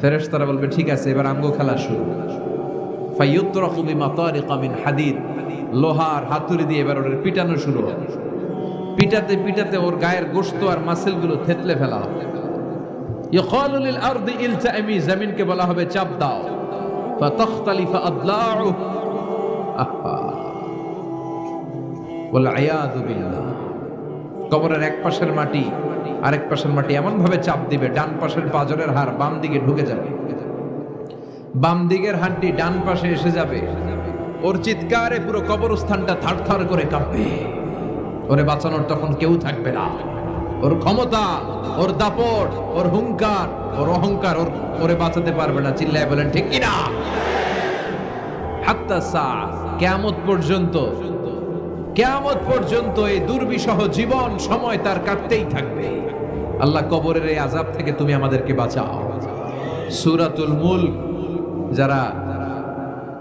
ফেরেশতারা বলবে, ঠিক আছে, এবার আমগো খেলা শুরু। ফাইয়ুত্রাকু বিমাতারিকা মিন হাদিদ। লোহার হাতুড়ি দিয়ে এবার ওর পিটানো শুরু হবে। পিটাতে পিটাতে ওর গায়ের গোশত আর মাসেলগুলো থেতলে ফেলা হবে। লিল আরদি ইলতাইমি জমিনকে বলা হবে, চাপ দাও। আহা। ওয়াল আয়াযু বিল্লাহ। কবরের এক পাশের মাটি আরেক পাশের মাটি এমন ভাবে চাপ দিবে, ডান পাশের পাজরের হাড় বাম দিকে ঢুকে যাবে। বাম দিকের হাড্ডি ডান পাশে এসে যাবে। ওর চিৎকারে পুরো কবরস্থানটা থারথার করে কাঁপবে। ওরে বাঁচানোর তখন কেউ থাকবে না। ওর ক্ষমতা, ওর দাপট, ওর হুঙ্কার, ওর অহংকার ওর ওরে বাঁচাতে পারবে না, চিল্লায় বলেন, ঠিক কিনা হাত্তা সা, কেয়ামত পর্যন্ত কেয়ামত পর্যন্ত এই দুর্বিষহ জীবন সময় তার কাটতেই থাকবে। আল্লাহ কবরের এই আজাব থেকে তুমি আমাদেরকে বাঁচাও। সুরাতুল মুল্ক, যারা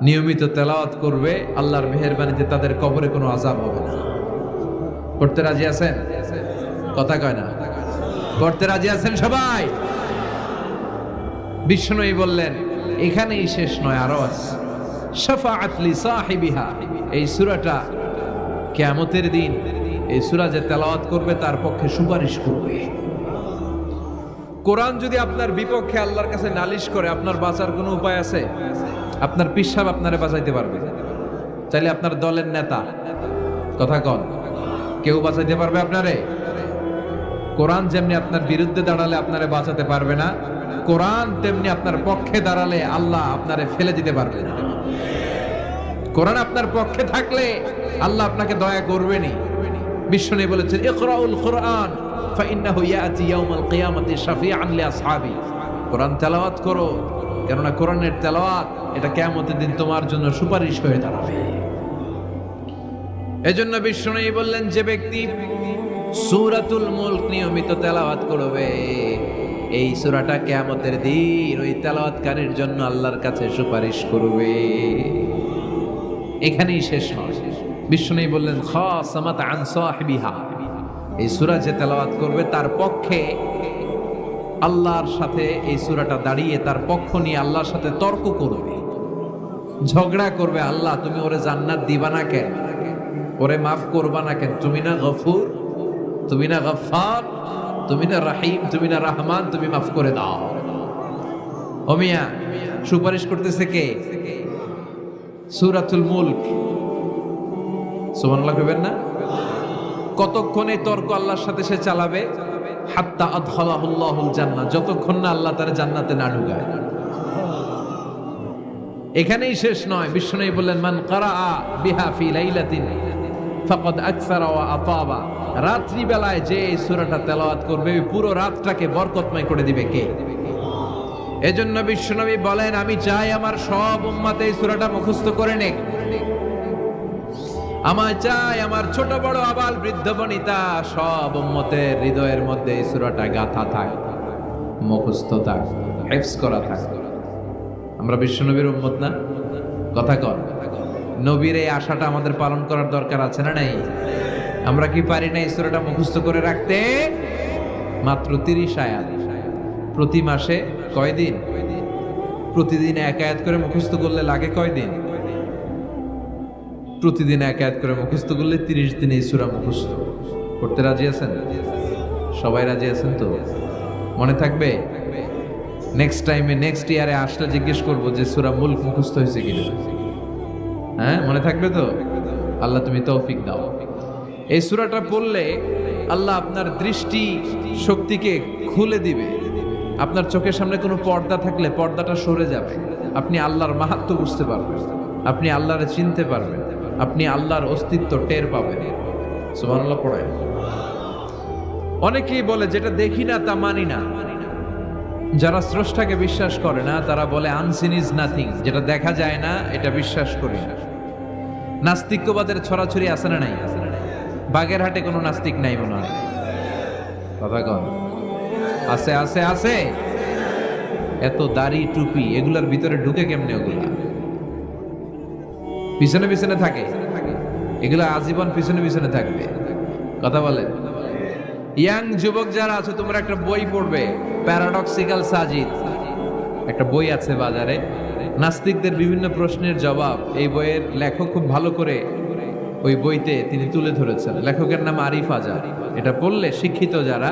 নিয়মিত তেলাওয়াত করবে, আল্লাহর মেহেরবানিতে তাদের কবরে কোনো আজাব হবে না। পড়তে রাজি আছেন? কথা কয় না। পড়তে রাজি আছেন সবাই? বিষ্ণুই বললেন, এখানেই শেষ নয়, আরও আছে। শাফাআত লি সাহিবিহা, এই সূরাটা কিয়ামতের দিন এই সূরা যে তেলাওয়াত করবে, তার পক্ষে সুপারিশ করবে। কোরআন যদি আপনার বিপক্ষে আল্লাহর কাছে নালিশ করে, আপনার বাঁচার কোনো উপায় আছে? আপনার পিসাব আপনারে বাঁচাইতে পারবে। চাইলে আপনার দলের নেতা। কথা কন, কেউ বাঁচাইতে পারবে আপনারে? কোরআন যেমনি আপনার বিরুদ্ধে দাঁড়ালে আপনারে বাঁচাতে পারবে না, কোরআন তেমনি আপনার পক্ষে দাঁড়ালে আল্লাহ আপনারে ফেলে দিতে পারবে না। কোরআন আপনার পক্ষে থাকলে আল্লাহ আপনাকে দয়া করবেনই। বিশ্বনে বলেছেন, ইকরাউল কোরআন, ফাইন্নাহু ইয়াতি ইয়াউমাল কিয়ামাতি শাফিআন লিআসহাবি। কোরআন তেলাওয়াত করো, কেননা কোরআনের তেলাওয়াত এটা কিয়ামতের দিন তোমার জন্য সুপারিশ হয়ে দাঁড়াবে। এজন্য বিশ্বনে বললেন, যে ব্যক্তি সূরাতুল মুলক নিয়মিত তেলাওয়াত করবে, এই সুরাটা কিয়ামতের দিন ওই তেলাওয়াতকারীর জন্য আল্লাহর কাছে সুপারিশ করবে। এখানেই শেষ নয়। বিষ্ণু বললেন, খাসামাত আন সাহিবিহা। এই সূরা যে তেলাওয়াত করবে, তার পক্ষে আল্লাহর সাথে এই সূরাটা দাঁড়িয়ে তার পক্ষ নিয়ে আল্লাহর সাথে তর্ক করবে। ঝগড়া করবে, আল্লাহ, তুমি ওরে জান্নাত দিবা না কেন? ওরে মাফ করবা না কেন? তুমি না গফুর, তুমি না গফার তুমি না রাহিম, তুমি না রহমান, তুমি মাফ করে দাও। ওমিয়া সুপারিশ করতেছে কে? সুরাতুল মুলক। সুবহানাল্লাহ কইবেন না? কতক্ষণে তর্ক আল্লাহর সাথে সে চালাবে? হাত্তা আদখালাহুল্লাহুল জান্নাহ। যতক্ষণ না আল্লাহ তার জান্নাতে না ঢুকায়। এখানেই শেষ নয়। বিষ্ণু বললেন, মান কারা বিহা ফি লাইলাতিন ফাকাদ আকসারা ওয়া আতাবা। রাত্রি বেলায় যে এই সূরাটা তেলাওয়াত করবে পুরো রাতটাকে বরকতময় করে দিবে কে? এজন্য বিশ্বনবী বলেন, আমি চাই আমার সব উম্মাতে এই সূরাটা মুখস্থ করে নেক। আমার চাই আমার ছোট বড় আবাল বৃদ্ধ বনিতা সব উম্মতের হৃদয়ের মধ্যে এই সূরাটা গাথা থাক, মুখস্থ থাক হেফস করা থাক। আমরা বিশ্বনবীর উম্মত না? কথা কর নবীর এই আশাটা আমাদের পালন করার দরকার আছে না নাই? আমরা কি পারি না এই সূরাটা মুখস্থ করে রাখতে? মাত্র তিরিশ আয়াত। প্রতি মাসে কয়দিন? প্রতিদিন এক আয়াত করে মুখস্থ করলে লাগে কয়দিন? প্রতিদিন এক আয়াত করে মুখস্থ করলে তিরিশ দিনে এই সুরা মুখস্থ। করতে রাজি আছেন? সবাই রাজি আছেন তো? মনে থাকবে? নেক্সট টাইমে নেক্সট ইয়ারে আসলে জিজ্ঞেস করব যে সুরা মূল মুখস্থ হয়েছে কিনা। হ্যাঁ মনে থাকবে তো? আল্লাহ তুমি তৌফিক দাও। এই সুরাটা পড়লে আল্লাহ আপনার দৃষ্টি শক্তিকে খুলে দিবে। আপনার চোখের সামনে কোনো পর্দা থাকলে পর্দাটা সরে যাবে। আপনি আল্লাহর মাহাত্ম বুঝতে পারবেন। আপনি আল্লাহরে চিনতে পারবেন। আপনি আল্লাহর অস্তিত্ব টের পাবেন। অনেকেই বলে, যেটা দেখি না, তা মানি না। যারা স্রষ্টাকে বিশ্বাস করে না, তারা বলে আনসিন ইজ নাথিং যেটা দেখা যায় না, এটা বিশ্বাস করি নাস্তিক্যবাদের ছড়াছড়ি আসে না নাই? বাগের হাটে কোনো নাস্তিক নাই মনে হয়। আছে আছে আছে। এত দাড়ি, টুপি, এগুলার ভিতরে ঢুকে কেমনে ওগুলা? পিছনে পিছনে থাকে। এগুলো আজীবন পিছনে পিছনে থাকবে। কথা বলে? ইয়াং যুবক যারা আছে, তোমরা একটা বই পড়বে প্যারাডক্সিক্যাল সাজিদ একটা বই আছে বাজারে। নাস্তিকদের বিভিন্ন প্রশ্নের জবাব। এই বইয়ের লেখক খুব ভালো করে ওই বইতে তিনি তুলে ধরেছেন। লেখকের নাম আরিফ আজাদ। এটা পড়লে শিক্ষিত যারা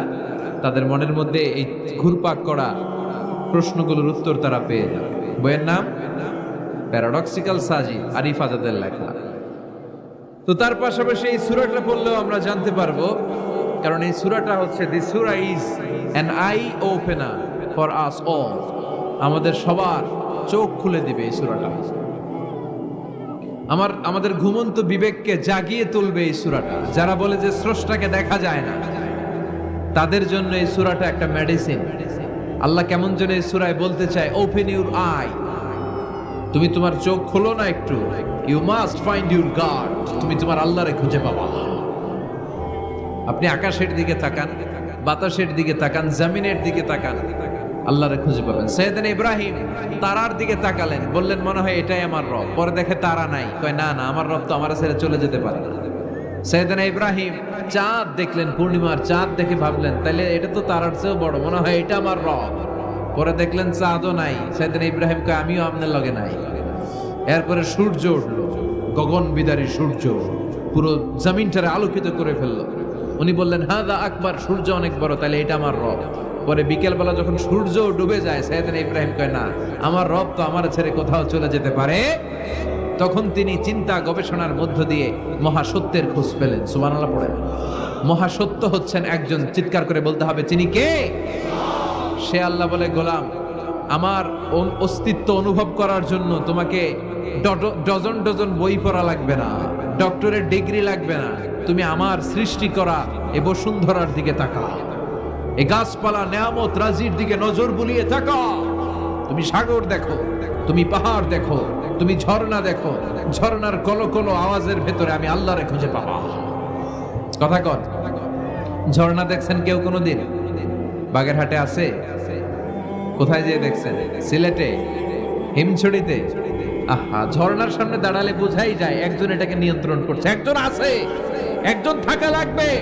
তাদের মনের মধ্যে এই ঘুরপাক করা প্রশ্নগুলোর উত্তর তারা পেয়ে যাবে বইয়ের নাম প্যারাডক্সিক্যাল সাজি আরিফ আজাদের লেখা। তো তার পাশাপাশি এই সুরাটা পড়লেও আমরা জানতে পারব, কারণ এই সুরাটা হচ্ছে দি সুরা is an eye opener for us all আমাদের সবার চোখ খুলে দিবে এই সুরাটা। আমার, আমাদের ঘুমন্ত বিবেককে জাগিয়ে তুলবে এই সুরাটা। যারা বলে যে স্রষ্টাকে দেখা যায় না তাদের জন্য এই সুরাটা একটা মেডিসিন আল্লাহ কেমন যেন এই সুরায় বলতে চায় ওপেন ইউর আই তুমি তোমার চোখ খোলো না একটু। You must find your god তুমি তোমার আল্লাহরে খুঁজে পাবা। আপনি আকাশের দিকে তাকান, বাতাসের দিকে তাকান, জমিনের দিকে তাকান, আল্লাহরে খুঁজে পাবেন। সৈয়দিন ইব্রাহিম তারার দিকে তাকালেন, বললেন, মনে হয় এটাই আমার রব। পরে দেখে তারা নাই। কয়, না না, আমার রব তো আমার ছেড়ে চলে যেতে পারে না। সৈয়দিন ইব্রাহিম চাঁদ দেখলেন, পূর্ণিমার চাঁদ দেখে ভাবলেন তাহলে এটা তো তারার চেয়েও বড়। মনে হয় এটা আমার রব। পরে দেখলেন চাঁদও নাই। সেদিন ইব্রাহিম কয়, আমিও আপনার লগে নাই। এরপরে সূর্য উঠল, গগন বিদারী সূর্য পুরো জমিনটারে আলোকিত করে ফেলল। উনি বললেন হ্যাঁ দা আকবার, সূর্য অনেক বড় তাহলে এটা আমার রব। পরে বিকেলবেলা যখন সূর্য ডুবে যায়, সেদিন ইব্রাহিম কয়, না, আমার রব তো আমার ছেড়ে কোথাও চলে যেতে পারে তখন তিনি চিন্তা গবেষণার মধ্য দিয়ে মহাসত্যের খোঁজ পেলেন। সুবহানাল্লাহ পড়েন। মহাসত্য হচ্ছেন একজন চিৎকার করে বলতে হবে তিনি কে? সে আল্লাহ বলে, গোলাম, আমার অস্তিত্ব অনুভব করার জন্য তোমাকে ডজ- ডজন ডজন বই পড়া লাগবে না, ডক্টরের ডিগ্রি লাগবে না, তুমি আমার সৃষ্টি করা এ বসুন্ধরার দিকে তাকাও। এ গাছপালা নেয়ামত রাজির দিকে নজর বুলিয়ে তাকাও। তুমি সাগর দেখো, তুমি পাহাড় দেখো তুমি ঝর্ণা দেখো। ঝর্ণার কলো কলো আওয়াজের ভেতরে আমি আল্লাহরে খুঁজে পাবা। কথা কন। ঝর্ণা দেখছেন কেউ কোনোদিন? বাগেরহাটে আছে? কোথায় যেয়ে দেখছেন? সিলেটে? হিমছড়িতে? আহা, ঝর্ণার সামনে দাঁড়ালে বোঝাই যায় একজন এটাকে নিয়ন্ত্রণ করছে। একজন আছে। একজন থাকা লাগবে।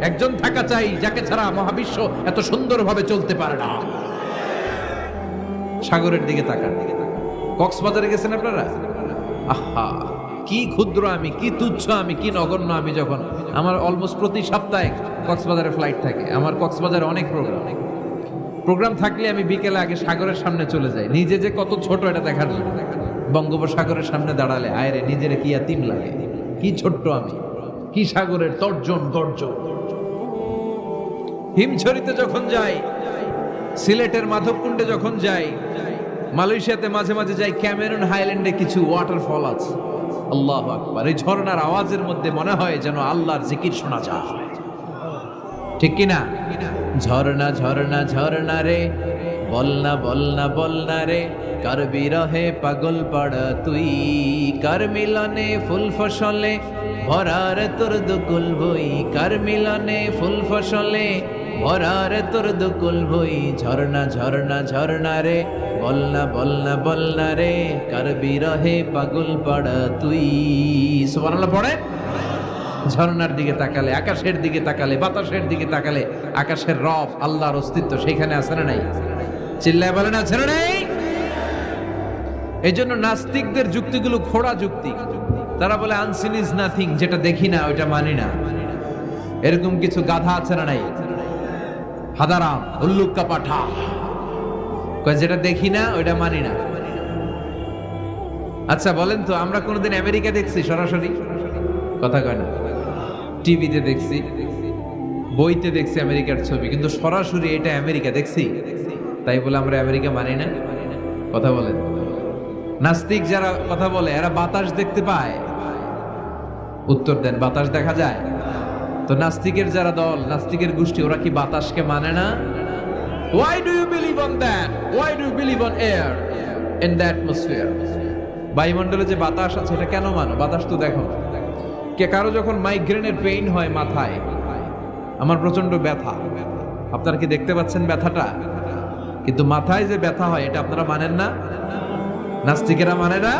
একজন থাকা চাই, যাকে ছাড়া মহাবিশ্ব এত সুন্দরভাবে চলতে পারে না। সাগরের দিকে তাকান। কক্সবাজারে গেছেন আপনারা? আহা, কি ক্ষুদ্র আমি, কি তুচ্ছ আমি, কি নগণ্য আমি যখন। আমার অলমোস্ট প্রতি সপ্তাহে কক্সবাজারে ফ্লাইট থাকে। আমার কক্সবাজারে অনেক প্রোগ্রাম প্রোগ্রাম থাকলে আমি বিকেলে আগে সাগরের সামনে চলে যাই। নিজে যে কত ছোট এটা দেখার জন্য। বঙ্গোপসাগরের সামনে দাঁড়ালে, আয়রে, নিজের কি আতিম লাগে? কি ছোট্ট আমি। কি সাগরের তর্জন, গর্জন। হিমছড়িতে যখন যাই, সিলেটের মাধবকুণ্ডে যখন যাই মালয়েশিয়াতে মাঝে মাঝে যাই, ক্যামেরুন হাইল্যান্ডে কিছু ওয়াটারফল আছে। আল্লাহ আকবার। এই ঝর্ণার আওয়াজের মধ্যে মনে হয় যেন আল্লাহর জিকির শোনা যায়। ঠিক কিনা? ঝর্ণা ঝর্ণা ঝর্ণা রে বলনা বলনা বলনা রে, কার বিরহে পাগল পাড়া তুই? কার মিলনে ফুল ফসলে, ভরার তোর দুকুল বই? কার মিলনে ফুল ফসলে ভরার তোর দুকুল বই ঝর্ণা ঝর্ণা ঝর্ণা রে, বলনা বলনা বলনা রে, কার বিরহে পাগল পাড়া তুই? সুবহানাল্লাহ, পড়ে? ঝর্ণার দিকে তাকালে, আকাশের দিকে তাকালে, বাতাসের দিকে তাকালে, আকাশের রব, আল্লাহর অস্তিত্ব সেখানে আছে না নাই? চিল্লায় আছে না নাই? এই জন্য নাস্তিকদের যুক্তিগুলো খোড়া যুক্তি। তারা বলে আনসিন ইজ নাথিং যেটা দেখি না, ওইটা মানি না। এরকম কিছু গাধা আছে না নাই? পাঠা। যেটা দেখি না, ওইটা মানি না। আচ্ছা বলেন তো, আমরা কোনোদিন আমেরিকা দেখছি সরাসরি? কথা কয় না। টিভিতে দেখছি, বইতে দেখছি আমেরিকার ছবি, কিন্তু সরাসরি এটা আমেরিকা দেখছি? তাই বলে আমরা আমেরিকা মানি না? কথা বলেন। নাস্তিক যারা কথা বলে, এরা বাতাস দেখতে পায়। উত্তর দেন, বাতাস দেখা যায়? তো নাস্তিকের যারা দল, নাস্তিকের গোষ্ঠী, ওরা কি বাতাসকে মানে না? Why do you believe on that why do you believe on air in the atmosphere বায়ুমণ্ডলে যে বাতাস আছে, এটা কেন মানো? বাতাস তো দেখো। কে কারও যখন মাইগ্রেনের পেইন হয় মাথায়, আমার প্রচণ্ড ব্যথা। আপনারা কি দেখতে পাচ্ছেন ব্যথাটা? কিন্তু মাথায় যে ব্যথা হয়, এটা আপনারা মানেন না? নাস্তিকেরা মানে না?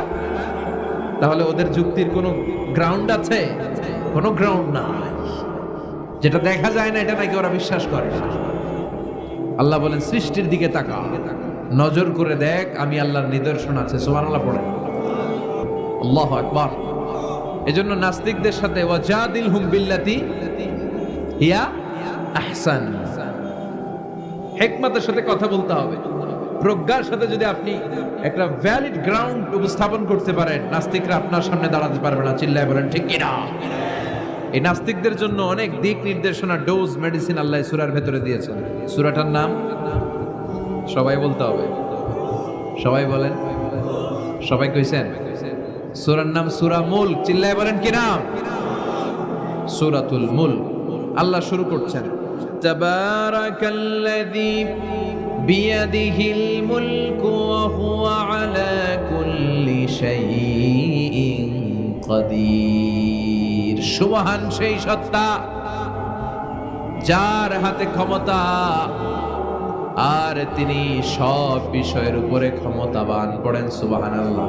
তাহলে ওদের যুক্তির কোনো গ্রাউন্ড আছে? কোনো গ্রাউন্ড নাই। যেটা দেখা যায় না, এটা নাকি ওরা বিশ্বাস করে। আল্লাহ বলেন, সৃষ্টির দিকে তাকা। নজর করে দেখ, আমি আল্লাহর নিদর্শন আছে। সোমান আল্লাহ পড়েন আল্লাহ আকবার। এজন্য নাস্তিকদের সাথে ওয়াজাদিল হুম বিল্লাতি হিয়া আহসান। হেকমতের সাথে কথা বলতে হবে। প্রজ্ঞার সাথে যদি আপনি একটা ভ্যালিড গ্রাউন্ড উপস্থাপন করতে পারেন, নাস্তিকরা আপনার সামনে দাঁড়াতে পারবে না। চিল্লায় বলেন, ঠিক কিনা? এই নাস্তিকদের জন্য অনেক দিক নির্দেশনা ডোজ মেডিসিন আল্লাহ সুরার ভেতরে দিয়েছেন। সুরাটার নাম? সবাই বলতে হবে। সবাই বলেন। সবাই কইছেন? সুরার নাম সুরা মুল চিল্লায় বলেন কি নাম? সুরাতুল মুল আল্লাহ শুরু করছেন। তাবারাকাল্লাযী বিয়াদিহিল মুলকু ওয়া হুয়া আলা কাদির। সুবহান সেই সত্তা, যার হাতে ক্ষমতা, আর তিনি সব বিষয়ের উপরে ক্ষমতাবান পড়েন সুবহানাল্লাহ।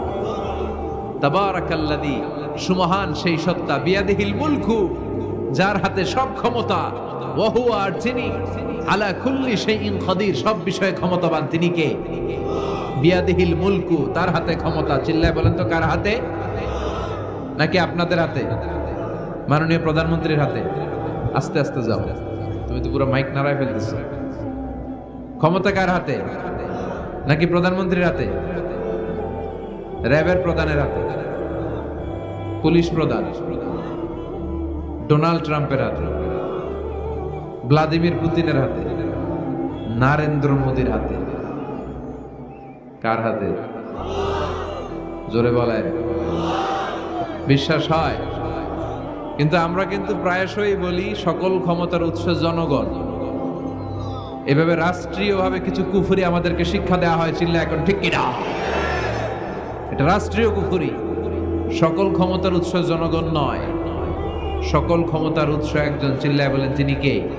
তাবারাকাল্লাযী সুমহান সেই সত্তা, বিয়াদিহিল মুলকু, যার হাতে সব ক্ষমতা, ওহু আর যিনি আলা কুল্লি শাইইন কাদির সব বিষয়ে ক্ষমতাবান তিনি কে? বিয়াদিহিল মুলকু, তার হাতে ক্ষমতা। চিল্লায় বলেন তো কার হাতে? নাকি আপনাদের হাতে? মাননীয় প্রধানমন্ত্রীর হাতে। আস্তে আস্তে যাও। তুমি তো পুরো মাইক নাড়ায় ফেলতেছো। ক্ষমতা কার হাতে? নাকি প্রধানমন্ত্রীর হাতে? র্যাবের প্রধানের হাতে। পুলিশ প্রধান। ডোনাল্ড ট্রাম্পের হাতে। ভ্লাদিমির পুতিনের হাতে। নরেন্দ্র মোদীর হাতে। কার হাতে? জোরে বলায় বিশ্বাস হয়? কিন্তু আমরা কিন্তু প্রায়শই বলি সকল ক্ষমতার উৎস জনগণ। এভাবে রাষ্ট্রীয়ভাবে কিছু কুফুরি আমাদেরকে শিক্ষা দেওয়া হয় চিল্লা এখন ঠিক কিনা? এটা রাষ্ট্রীয় কুফুরি। সকল ক্ষমতার উৎস জনগণ নয়। সকল ক্ষমতার উৎস একজন, চিল্লায় বলেন তিনি কে?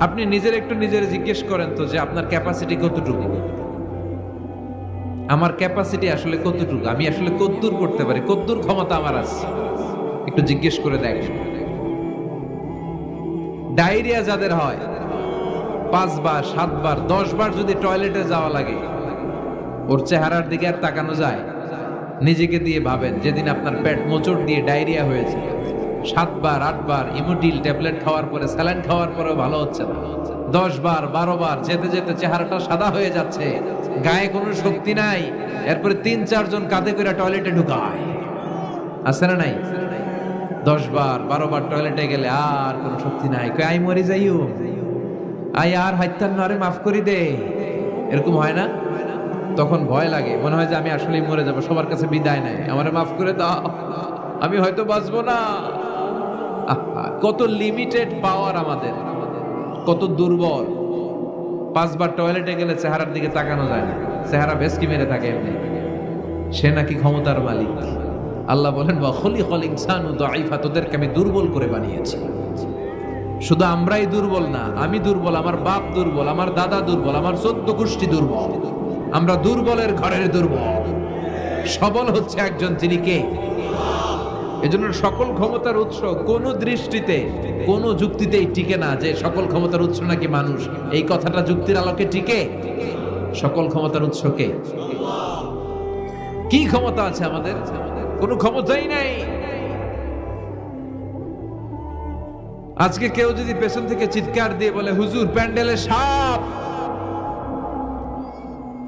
আপনি নিজের একটু নিজের জিজ্ঞেস করেন তো যে আপনার ক্যাপাসিটি কতটুকু? আমার ক্যাপাসিটি আসলে কতটুকু? আমি আসলে কদ্দূর করতে পারি। কদ্দূর ক্ষমতা আমার আছে। একটু জিজ্ঞেস করে দেখ। ডায়রিয়া যাদের হয়, পাঁচবার, সাতবার, দশবার যদি টয়লেটে যাওয়া লাগে, ওর চেহারার দিকে আর তাকানো যায়। নিজেকে দিয়ে ভাবেন, যেদিন আপনার পেট মোচড় দিয়ে ডায়রিয়া হয়েছে। সাতবার, আটবার ইমোটিল ট্যাবলেট খাওয়ার পরে, স্যালাইন খাওয়ার পরেও ভালো হচ্ছে না। দশ বার বারো বার যেতে যেতে চেহারাটা সাদা হয়ে যাচ্ছে। গায়ে কোনো শক্তি নাই। এরপরে তিন, চারজন কাঁধে করে টয়লেটে ঢুকায়। আছে না নাই? দশ বার, বারো বার টয়লেটে গেলে আর কোনো শক্তি নাই। আই মরে যাইও। আই আর হাইতান আরে মাফ করি দে। এরকম হয় না? তখন ভয় লাগে। মনে হয় যে আমি আসলেই মরে যাব, সবার কাছে বিদায় নাই। আমারে মাফ করে দাও। আমি হয়তো বাঁচবো না। কত লিমিটেড পাওয়ার আমাদের। কত দুর্বল। পাঁচবার টয়লেটে গেলে চেহারার দিকে তাকানো যায় না। চেহারা ভেসকি মেরে থাকে এমনি। সে নাকি ক্ষমতার মালিক। আল্লাহ বলেন খলি খল ইনসানু দাইফা তোদেরকে আমি দুর্বল করে বানিয়েছি। শুধু আমরাই দুর্বল না, আমি দুর্বল, আমার বাপ দুর্বল, আমার দাদা দুর্বল, আমার চোদ্দ গোষ্ঠী দুর্বল। আমরা দুর্বলের ঘরের দুর্বল। সবল হচ্ছে একজন, তিনি কে? এজন্য সকল ক্ষমতার উৎস কোন দৃষ্টিতে, কোন যুক্তিতেই টিকে না যে সকল ক্ষমতার উৎস নাকি মানুষ। এই কথাটা যুক্তির আলোকে টিকে? সকল ক্ষমতার উৎসকে কি ক্ষমতা আছে আমাদের? কোনো ক্ষমতাই নাই। আজকে কেউ যদি পেছন থেকে চিৎকার দিয়ে বলে, হুজুর, প্যান্ডেলে সাপ!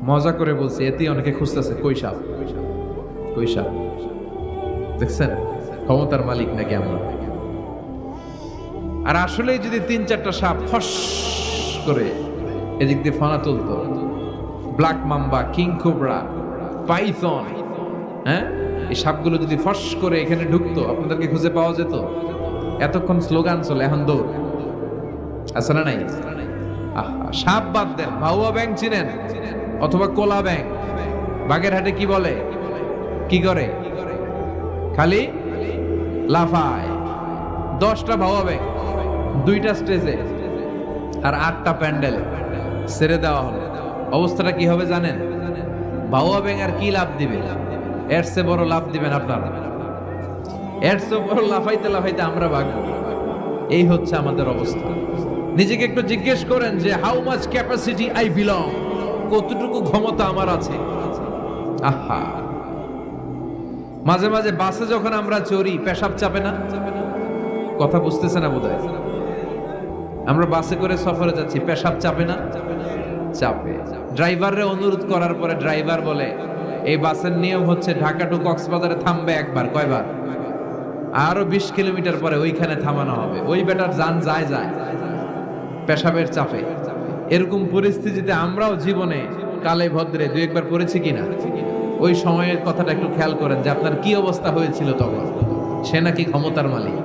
মজা করে বলছে, এতেই অনেকে খুঁজতেছে, কই সাপ? কই সাপ? দেখছেন? ক্ষমতার মালিক নাকি আমরা আর আসলেই যদি তিন চারটা সাপ ফস করে এদিক দিয়ে ফানা তুলতো, black mamba, king cobra, python হ্যাঁ? এই সাপগুলো যদি ফস করে এখানে ঢুকতো, আপনাদেরকে খুঁজে পাওয়া যেত? এতক্ষণ স্লোগান চলে এখন দৌড়। আছে না নাই? সাপ বাদ দেন, ভাউয়া ব্যাংক চিনেন, অথবা কোলা ব্যাংক। বাগেরহাটে কি বলে? কি করে? খালি লাফায়। দশটা ভাওয়া ব্যাংক, দুইটা স্টেজে, আর আটটা প্যান্ডেল সেরে দেওয়া হলো। অবস্থাটা কি হবে জানেন? ভাওয়া ব্যাংক আর কি লাভ দিবে? এর চেয়ে বড় লাভ দিবেন আপনারা। এর চেয়ে বড় লাফাইতে লাফাইতে আমরা ভাগবো। এই হচ্ছে আমাদের অবস্থা। নিজেকে একটু জিজ্ঞেস করেন যে how much capacity I belong কতটুকু ক্ষমতা আমার আছে? আহা। মাঝে মাঝে বাসে যখন আমরা চড়ি, পেশাব চাপে না? কথা বুঝতেছে না বোধ আমরা বাসে করে সফরে যাচ্ছি, পেশাব চাপে না? চাপে। ড্রাইভাররে অনুরোধ করার পরে ড্রাইভার বলে এই বাসের নিয়ম হচ্ছে ঢাকা টু কক্সবাজারে থামবে একবার, কয়বার? আরও বিশ কিলোমিটার পরে ওইখানে থামানো হবে। ওই বেটার যান যায় যায়, পেশাবের চাপে। এরকম পরিস্থিতিতে আমরাও জীবনে কালে ভদ্রে দু একবার পড়েছি কিনা? ওই সময়ের কথাটা একটু খেয়াল করেন যে আপনার কি অবস্থা হয়েছিল তখন? সে নাকি ক্ষমতার মালিক।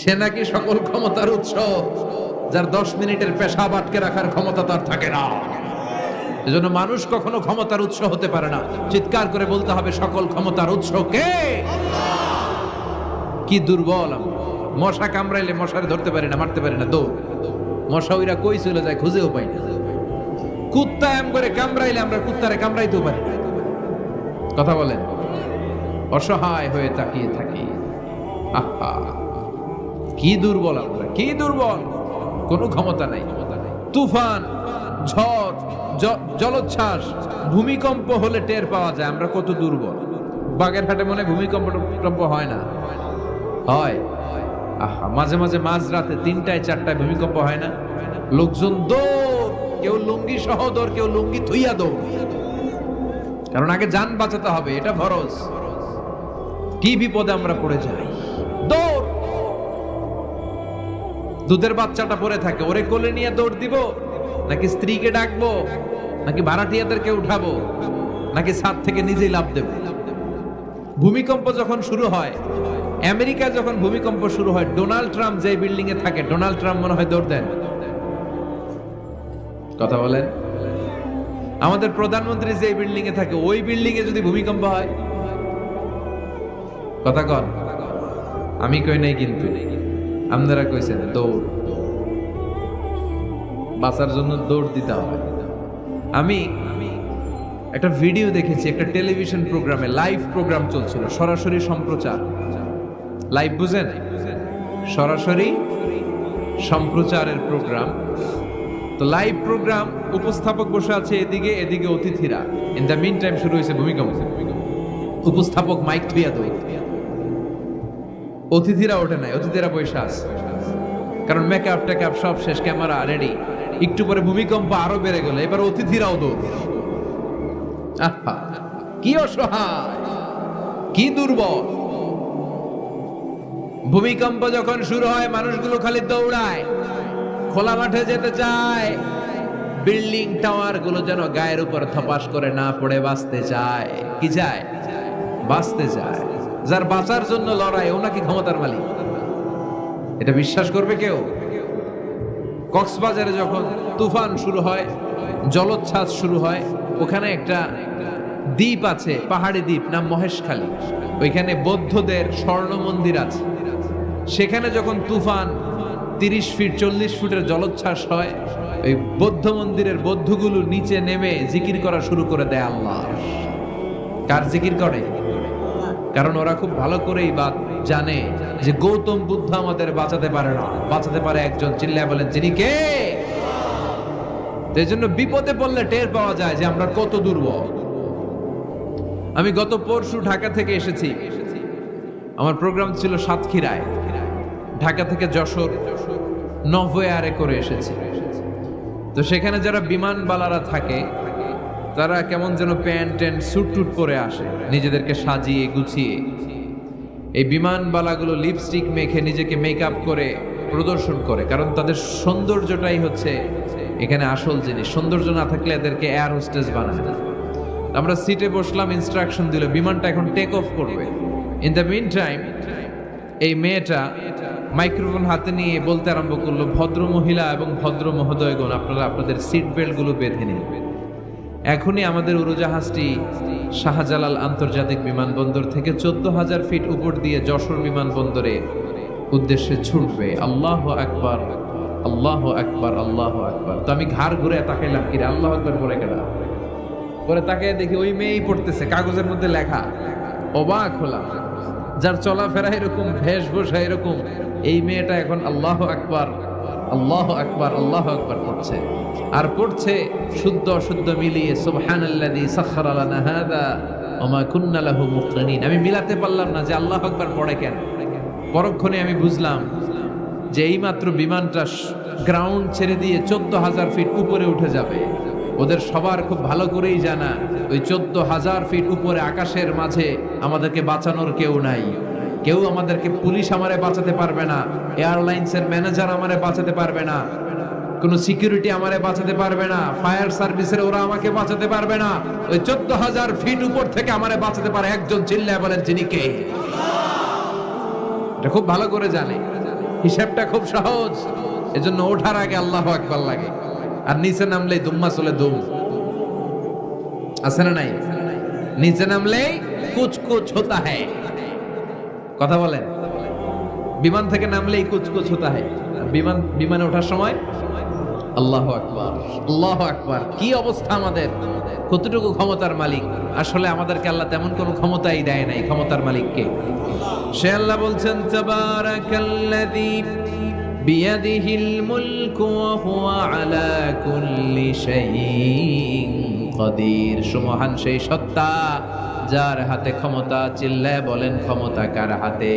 সে নাকি সকল ক্ষমতার উৎস, যার দশ মিনিটের পেশাব আটকে রাখার ক্ষমতা তার থাকে না। এজন্য মানুষ কখনো ক্ষমতার উৎস হতে পারে না। চিৎকার করে বলতে হবে, সকল ক্ষমতার উৎস কে? কি দুর্বল। মশা কামড়াইলে মশারে ধরতে পারি না, মারতে পারি না, দৌড়। মশা ওইরা কই চলে যায় খুঁজেও পাই না। কুত্তা এম করে কামড়াইলে আমরা কুত্তারে কামড়াইতেও পারি না। কথা বলেন। অসহায় হয়ে তাকিয়ে থাকি। কি দুর্বল আমরা, কি দুর্বল। কোনো ক্ষমতা নাই। তুফান, ঝড় জলোচ্ছ্বাস, ভূমিকম্প হলে টের পাওয়া যায়, আমরা কত দুর্বল। বাগেরহাটে মনে ভূমিকম্প হয় না। হয়। আহা, মাঝে মাঝে রাতে তিনটায়, চারটায় ভূমিকম্প হয় না। লোকজন দৌড়, কেউ লুঙ্গি সহ দৌড়, কেউ লুঙ্গি থুইয়া দৌড়। কারণ আগে যান বাঁচাতে হবে, এটা ফরজ। কি বিপদে আমরা পড়ে যাই? দৌড়! দুধের বাচ্চাটা পড়ে থাকে, ওরে কোলে নিয়ে দৌড় দিব। নাকি স্ত্রীকে ডাকবো? নাকি ভাড়াটিয়াদেরকে উঠাবো? নাকি ছাদ থেকে নিজেই লাভ দেব? ভূমিকম্প যখন শুরু হয়, আমেরিকায় যখন ভূমিকম্প শুরু হয়, ডোনাল্ড ট্রাম্প যে বিল্ডিং এ থাকে, ডোনাল্ড ট্রাম্প মনে হয় দৌড় দেন। কথা বলেন? আমাদের প্রধানমন্ত্রী যে বিল্ডিং এ থাকে, ওই বিল্ডিং এ যদি ভূমিকম্প হয়, কথা কন? আমি কই নাই কিন্তু। আপনারা কইছেন দৌড়। বাঁচার জন্য দৌড় দিতে হবে। আমি একটা ভিডিও দেখেছি, একটা টেলিভিশন প্রোগ্রামে লাইভ প্রোগ্রাম চলছিল, সরাসরি সম্প্রচার। লাইভ বুঝেন? সরাসরি সম্প্রচারের প্রোগ্রাম। তো লাইভ প্রোগ্রাম, উপস্থাপক বসে আছে এদিকে এদিকে অতিথিরা। ইন দ্য মিন টাইম শুরু হয়েছে ভূমিকম্প। উপস্থাপক মাইক থুইয়া দই। অতিথিরা ওঠে নাই, অতিথিরা আছে। কারণ মেকআপ টেকআপ সব শেষ, ক্যামেরা রেডি একটু পরে ভূমিকম্প আরও বেড়ে গেল এবার অতিথিরাও আহা, কি অসহায় কি দুর্বল। ভূমিকম্প যখন শুরু হয় মানুষগুলো খালি দৌড়ায় খোলা মাঠে যেতে চায়। বিল্ডিং টাওয়ারগুলো যেন গায়ের উপর থপাস করে না পড়ে বাঁচতে চায়। কি চায়? বাঁচতে চায়। যার বাঁচার জন্য লড়াই ও নাকি ক্ষমতার মালিক। এটা বিশ্বাস করবে কেউ? কক্সবাজারে যখন তুফান শুরু হয়, জলোচ্ছ্বাস শুরু হয়, ওখানে একটা দ্বীপ আছে, পাহাড়ি দ্বীপ, নাম মহেশখালী। ওইখানে বৌদ্ধদের স্বর্ণ মন্দির আছে। সেখানে যখন তুফান তিরিশ ফিট, চল্লিশ ফুটের জলোচ্ছ্বাস হয়, ওই বৌদ্ধ মন্দিরের বৌদ্ধগুলো নিচে নেমে জিকির করা শুরু করে দেয় আল্লাহ। কার জিকির করে? কারণ ওরা খুব ভালো করেই বা জানে যে গৌতম বুদ্ধ আমাদের বাঁচাতে পারে না। বাঁচাতে পারে একজন, চিল্লায় বলেন, যিনি কে? এই জন্য বিপদে পড়লে টের পাওয়া যায় যে আমরা কত দুর্বল। আমি গত পরশু ঢাকা থেকে এসেছি। আমার প্রোগ্রাম ছিল সাতক্ষীরায়। ঢাকা থেকে যশোর নভোয়ারে করে এসেছি। তো সেখানে যারা বিমানবালারা থাকে তারা কেমন যেন প্যান্ট ট্যান্ট, স্যুট টুট পরে আসে, নিজেদেরকে সাজিয়ে গুছিয়ে। এই বিমানবালাগুলো লিপস্টিক মেখে নিজেকে মেকআপ করে প্রদর্শন করে, কারণ তাদের সৌন্দর্যটাই হচ্ছে এখানে আসল জিনিস। সৌন্দর্য না থাকলে এদেরকে এয়ার হোস্টেস বানায় আমরা সিটে বসলাম ইনস্ট্রাকশন দিল, বিমানটা এখন টেক অফ করবে। ইন দ্য মিন টাইম এই মেয়েটা মাইক্রোফোন হাতে নিয়ে বলতে আরম্ভ করল ভদ্র মহিলা এবং ভদ্র মহোদয়গণ আপনারা আপনাদের সিট বেল্টগুলো বেঁধে নিন। এখনই আমাদের উড়োজাহাজটি শাহজালাল আন্তর্জাতিক বিমানবন্দর থেকে চোদ্দ হাজার ফিট উপর দিয়ে যশোর বিমানবন্দরে উদ্দেশ্যে ছুটবে। আল্লাহ আকবার আল্লাহ আকবার আল্লাহ আকবার। তো আমি ঘাড় ঘুরে তাকাইলাম, কিরে, আল্লাহ আকবার পরে কেডা? পরে তাকে দেখি ওই মেয়েই পড়তেছে, কাগজের মধ্যে লেখা। অবাক হলাম, যার চলাফেরা এরকম বেশভূষা এরকম। এই মেয়েটা এখন আল্লাহ আকবার আল্লাহ আকবার আল্লাহ আকবার পড়ছে। আর পড়ছে শুদ্ধ অশুদ্ধ মিলিয়ে মুকরিনিন আমি মিলাতে পারলাম না যে আল্লাহ আকবার পড়ে কেন। পরক্ষণে আমি বুঝলাম যে এইমাত্র বিমানটা গ্রাউন্ড ছেড়ে দিয়ে চোদ্দ হাজার ফিট উপরে উঠে যাবে। ওদের সবার খুব ভালো করেই জানা, ওই চোদ্দ হাজার ফিট উপরে আকাশের মাঝে আমাদেরকে বাঁচানোর কেউ নাই। কেউ আমাদেরকে পুলিশ আমারে বাঁচাতে পারবে না, এয়ারলাইন্সের ম্যানেজার আমারে বাঁচাতে পারবে না, কোনো সিকিউরিটি আমারে বাঁচাতে পারবে না, ফায়ার সার্ভিসের ওরা আমাকে বাঁচাতে পারবে না, ওই চোদ্দ হাজার ফিট উপর থেকে আমারে বাঁচাতে পারে একজন চিল্লায় বলেন, যিনি কে? এটা খুব ভালো করে জানে। হিসাবটা খুব সহজ। এজন্য ওঠার আগে আল্লাহ আকবার লাগে। আর নিচে নামলেই দুম্মা চলে দুম। আছে না নাই? নিচে নামলেই কুচ কুচ হতা হ্যায়। কথা বলেন। বিমান থেকে নামলেই কুচ কুচ হতা হ্যায় বিমান, বিমানে ওঠার সময় আল্লাহ আকবার আল্লাহ আকবার, কি অবস্থা আমাদের? কতটুকু ক্ষমতার মালিক? আসলে আমাদেরকে আল্লাহ তেমন কোনো ক্ষমতাই দেয় নাই ক্ষমতার মালিককে। সে আল্লাহ বলছেন, তাবারাকাল্লাযী বিয়াদিহিল মুলকু ওয়া হুয়া আলা কুল্লি শাইইন কদির সুমহান সেই সত্তা যার হাতে ক্ষমতা চিল্লায় বলেন ক্ষমতা কার হাতে?